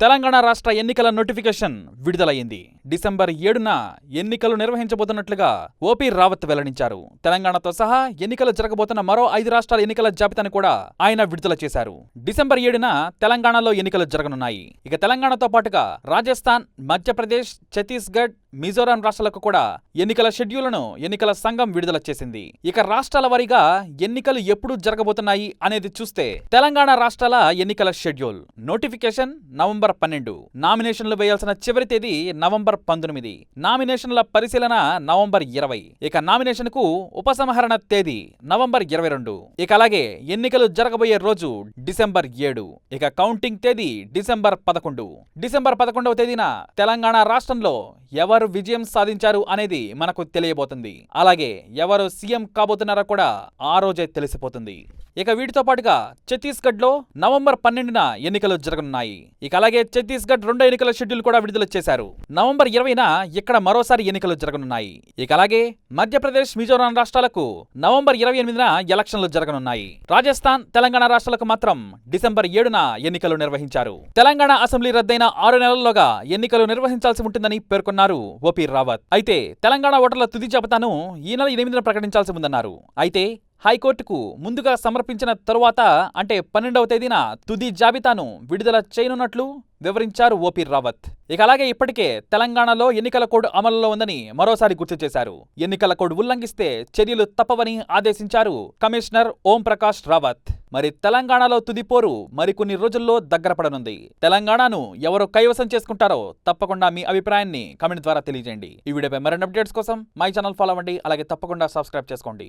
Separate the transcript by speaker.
Speaker 1: తెలంగాణ రాష్ట్ర ఎన్నికల notification విడుదలయ్యింది. December ఏడున ఎన్నికలు నిర్వహించబోతున్నట్లుగా ఓపీ రావత్ వెల్లడించారు. తెలంగాణతో సహా ఎన్నికలు జరగబోతున్న మరో ఐదు రాష్ట్రాల ఎన్నికల జాబితాను కూడా ఆయన విడుదల చేశారు. డిసెంబర్ ఏడున తెలంగాణలో ఎన్నికలు జరగనున్నాయి. ఇక తెలంగాణతో పాటుగా రాజస్థాన్ మధ్యప్రదేశ్ ఛత్తీస్గఢ్ మిజోరాం రాష్ట్రాలకు కూడా ఎన్నికల షెడ్యూల్ను ఎన్నికల సంఘం విడుదల చేసింది. ఇక రాష్ట్రాల వారీగా ఎన్నికలు ఎప్పుడు జరగబోతున్నాయి అనేది చూస్తే తెలంగాణ రాష్ట్రాల ఎన్నికల షెడ్యూల్. నోటిఫికేషన్ నవంబర్ పన్నెండు. నామినేషన్లు వేయాల్సిన చివరి తేదీ నవంబర్ పంతొమ్మిది. నామినేషన్ల పరిశీలన నవంబర్ ఇరవై. ఇక నామినేషన్కు ఉపసంహరణ తేదీ నవంబర్ ఇరవై రెండు. ఇక అలాగే ఎన్నికలు జరగబోయే రోజు డిసెంబర్ ఏడు. ఇక కౌంటింగ్ తేదీ డిసెంబర్ పదకొండు. డిసెంబర్ పదకొండవ తేదీన తెలంగాణ రాష్ట్రంలో ఎవరు విజయం సాధించారు అనేది మనకు తెలియబోతుంది. అలాగే ఎవరు సీఎం కాబోతున్నారో కూడా ఆ రోజే తెలిసిపోతుంది. ఇక వీటితో పాటుగా ఛత్తీస్గఢ్లో నవంబర్ పన్నెండున ఎన్నికలు జరగనున్నాయి. ఇక అలాగే ఛత్తీస్గఢ్ రెండో ఎన్నికల షెడ్యూల్ కూడా విడుదల చేశారు. నవంబర్ ఇరవైన ఇక్కడ మరోసారి ఎన్నికలు జరగనున్నాయి. ఇక అలాగే మధ్యప్రదేశ్ మిజోరాం రాష్ట్రాలకు నవంబర్ ఇరవై ఎనిమిదిన ఎలక్షన్లు జరగనున్నాయి. రాజస్థాన్ తెలంగాణ రాష్ట్రాలకు మాత్రం డిసెంబర్ ఏడున ఎన్నికలు నిర్వహించారు. తెలంగాణ అసెంబ్లీ రద్దయిన ఆరు నెలల్లోగా ఎన్నికలు నిర్వహించాల్సి ఉంటుందని పేర్కొన్నారు ఓపీ రావత్. అయితే తెలంగాణ ఓటర్ల తుది జాబితాను ఈ నెల ఎనిమిదిన ప్రకటించాల్సి ఉందన్నారు. అయితే హైకోర్టుకు ముందుగా సమర్పించిన తరువాత అంటే పన్నెండవ తేదీన తుది జాబితాను విడుదల చేయనున్నట్లు వివరించారు ఓపీ రావత్. ఇక అలాగే ఇప్పటికే తెలంగాణలో ఎన్నికల కోడ్ అమలులో ఉందని మరోసారి గుర్తు చేశారు. ఎన్నికల కోడ్ ఉల్లంఘిస్తే చర్యలు తప్పవని ఆదేశించారు కమిషనర్ ఓం ప్రకాష్ రావత్. మరి తెలంగాణలో తుదిపోరు మరికొన్ని రోజుల్లో దగ్గర పడనుంది. తెలంగాణను ఎవరు కైవసం చేసుకుంటారో తప్పకుండా మీ అభిప్రాయాన్ని కమెంట్ ద్వారా తెలియజేయండి. ఈ వీడియోపై మరిన్ని అప్డేట్స్ కోసం మై ఛానల్ ఫాలో అవ్వండి. అలాగే తప్పకుండా సబ్స్క్రైబ్ చేసుకోండి.